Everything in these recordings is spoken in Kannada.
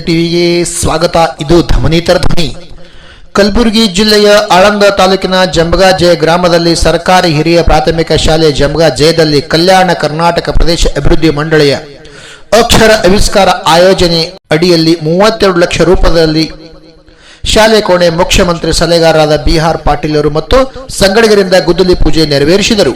ಟಿವಿಗೆ ಸ್ವಾಗತ. ಇದು ಧಮನಿತರ ಧ್ವನಿ. ಕಲಬುರಗಿ ಜಿಲ್ಲೆಯ ಆಳಂದ ತಾಲೂಕಿನ ಜಂಬಗಾ ಜಯ ಗ್ರಾಮದಲ್ಲಿ ಸರ್ಕಾರಿ ಹಿರಿಯ ಪ್ರಾಥಮಿಕ ಶಾಲೆ ಜಂಬಗಾ ಜಯದಲ್ಲಿ ಕಲ್ಯಾಣ ಕರ್ನಾಟಕ ಪ್ರದೇಶ ಅಭಿವೃದ್ಧಿ ಮಂಡಳಿಯ ಅಕ್ಷರ ಆವಿಷ್ಕಾರ ಆಯೋಜನೆ ಅಡಿಯಲ್ಲಿ ಮೂವತ್ತೆರಡು ಲಕ್ಷ ರೂಪದಲ್ಲಿ ಶಾಲೆ ಕೋಣೆ ಮುಖ್ಯಮಂತ್ರಿ ಸಲಹೆಗಾರರಾದ ಬಿಹಾರ್ ಪಾಟೀಲ್ ಅವರು ಮತ್ತು ಸಂಗಡಿಗರಿಂದ ಗುದ್ದಲಿ ಪೂಜೆ ನೆರವೇರಿಸಿದರು.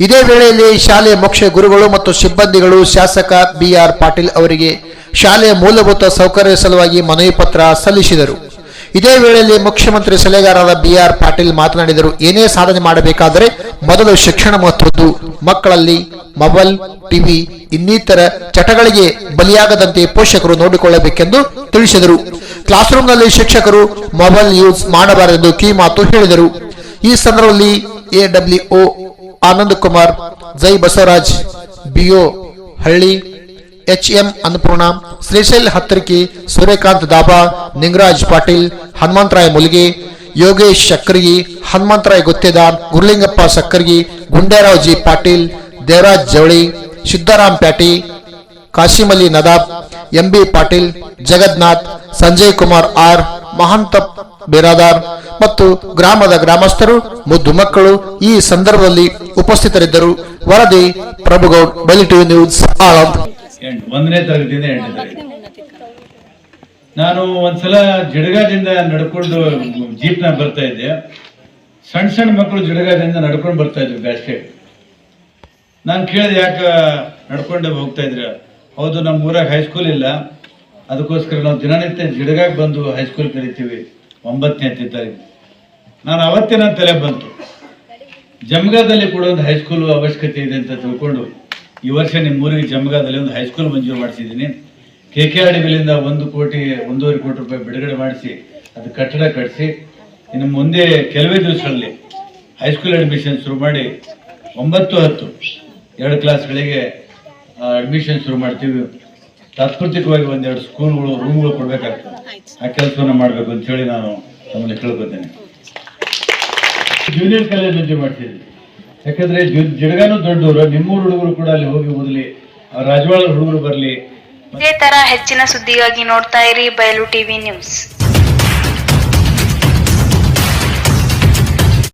ಇದೇ ವೇಳೆಯಲ್ಲಿ ಶಾಲೆ ಮುಖ್ಯ ಗುರುಗಳು ಮತ್ತು ಸಿಬ್ಬಂದಿಗಳು ಶಾಸಕ ಬಿಆರ್ ಪಾಟೀಲ್ ಅವರಿಗೆ ಶಾಲೆಯ ಮೂಲಭೂತ ಸೌಕರ್ಯ ಸಲುವಾಗಿ ಮನವಿ ಪತ್ರ ಸಲ್ಲಿಸಿದರು. ಇದೇ ವೇಳೆಯಲ್ಲಿ ಮುಖ್ಯಮಂತ್ರಿ ಸಲಹೆಗಾರರಾದ ಬಿಆರ್ ಪಾಟೀಲ್ ಮಾತನಾಡಿದರು. ಏನೇ ಸಾಧನೆ ಮಾಡಬೇಕಾದರೆ ಮೊದಲು ಶಿಕ್ಷಣ ಮಹತ್ವದ್ದು. ಮಕ್ಕಳಲ್ಲಿ ಮೊಬೈಲ್ ಟಿವಿ ಇನ್ನಿತರ ಚಟಗಳಿಗೆ ಬಲಿಯಾಗದಂತೆ ಪೋಷಕರು ನೋಡಿಕೊಳ್ಳಬೇಕೆಂದು ತಿಳಿಸಿದರು. ಕ್ಲಾಸ್ ರೂಮ್ನಲ್ಲಿ ಶಿಕ್ಷಕರು ಮೊಬೈಲ್ ಯೂಸ್ ಮಾಡಬಾರದೆಂದು ಕಿವಿಮಾತು ಹೇಳಿದರು. ಈ ಸಂದರ್ಭದಲ್ಲಿ ಎಡಬ್ಲ್ಯೂಒ ಆನಂದ್ ಕುಮಾರ್, ಜೈ ಬಸವರಾಜ್ ಬಿಒ ಹಳ್ಳಿ H M Annapurna, Shrishail Hattarki, Suryakant Daba, Ningaraj Patil, Hanumantaraya Mulge, Yogesh Sakkargi Hanumantray Guttedar Gurulingappa Sakkargi Gunderao G Patil, Devaraj Javali Siddaram Pyati Kashimali Nadab, MB Patil Jagadnath Sanjay Kumar R Mahantap Biradar ಮತ್ತು ಗ್ರಾಮದ ಗ್ರಾಮಸ್ಥರು, ಮುದ್ದು ಮಕ್ಕಳು ಈ ಸಂದರ್ಭದಲ್ಲಿ ಉಪಸ್ಥಿತರಿದ್ದರು. ವರದಿ ಪ್ರಭುಗೌಡ್, ಬಲಿ ಟಿವಿ ನ್ಯೂಸ್, ಆಳಂದ್. ಎಂಟು ಒಂದನೇ ತರಗತಿಯಿಂದ ಎಂಟನೇ ತರಗತಿ. ನಾನು ಒಂದ್ಸಲ ಜಡಗಾದಿಂದ ನಡ್ಕೊಂಡು ಜೀಪ್ನ ಬರ್ತಾ ಇದ್ದೆ. ಸಣ್ಣ ಸಣ್ಣ ಮಕ್ಕಳು ಜಿಡಗಾದಿಂದ ನಡ್ಕೊಂಡು ಬರ್ತಾ ಇದ್ರು ಬ್ಯಾಸ್ಟೇ ನಾನು ಕೇಳಿದೆ ಯಾಕೆ ನಡ್ಕೊಂಡು ಹೋಗ್ತಾ ಇದ್ರ? ಹೌದು ನಮ್ಮ ಊರಾಗ ಹೈಸ್ಕೂಲ್ ಇಲ್ಲ. ಅದಕ್ಕೋಸ್ಕರ ನಾವು ದಿನನಿತ್ಯ ಜಿಡಗಾಗ್ ಬಂದು ಹೈಸ್ಕೂಲ್ ಕರಿತೀವಿ. ಒಂಬತ್ತನೇ ಹತ್ತನೇ ತಾರೀಕು ನಾನು ಅವತ್ತೇ ನನ್ನ ತಲೆ ಬಂತು. ಜಮಗಾದಲ್ಲಿ ಕೂಡ ಒಂದು ಹೈಸ್ಕೂಲ್ ಅವಶ್ಯಕತೆ ಇದೆ ಅಂತ ತಿಳ್ಕೊಂಡು ಈ ವರ್ಷ ನಿಮ್ಮ ಊರಿಗೆ ಜಮ್ಗಾದಲ್ಲಿ ಒಂದು ಹೈಸ್ಕೂಲ್ ಮಂಜೂರು ಮಾಡಿಸಿದ್ದೀನಿ. ಕೆ ಕೆ ಆರ್ ಡಿಗಳಿಂದ ಒಂದು ಕೋಟಿ, ಒಂದೂವರೆ ಕೋಟಿ ರೂಪಾಯಿ ಬಿಡುಗಡೆ ಮಾಡಿಸಿ, ಅದು ಕಟ್ಟಡ ಕಟ್ಟಿಸಿ ಇನ್ನು ಮುಂದೆ ಕೆಲವೇ ದಿವಸಗಳಲ್ಲಿ ಹೈಸ್ಕೂಲ್ ಅಡ್ಮಿಷನ್ ಶುರು ಮಾಡಿ ಒಂಬತ್ತು ಹತ್ತು ಎರಡು ಕ್ಲಾಸ್ಗಳಿಗೆ ಅಡ್ಮಿಷನ್ ಶುರು ಮಾಡ್ತೀವಿ. ತಾತ್ಪೃತಿಕವಾಗಿ ಒಂದೆರಡು ಸ್ಕೂಲ್ಗಳು ರೂಮ್ಗಳು ಕೊಡಬೇಕಾಗ್ತದೆ. ಆ ಕೆಲಸವನ್ನು ಮಾಡಬೇಕು ಅಂತ ಹೇಳಿ ನಾನು ತಮ್ಮಲ್ಲಿ ಕೇಳ್ಕೊತೇನೆ. ಜೂನಿಯರ್ ಕಾಲೇಜ್ ಮಾಡ್ತಿದ್ವಿ ಯಾಕಂದ್ರೆ ಜಿಡಗಾನು ದೊಡ್ಡವರು, ನಿಮ್ಮೂರು ಹುಡುಗರು ಕೂಡ ಅಲ್ಲಿ ಹೋಗಿ ಓದಲಿ. ರಾಜವಾಳ ಹುಡುಗರು ಬರಲಿ. ಇದೇ ತರ ಹೆಚ್ಚಿನ ಸುದ್ದಿಗಾಗಿ ನೋಡ್ತಾ ಇರಿ ಬಯಲು ಟಿವಿ ನ್ಯೂಸ್.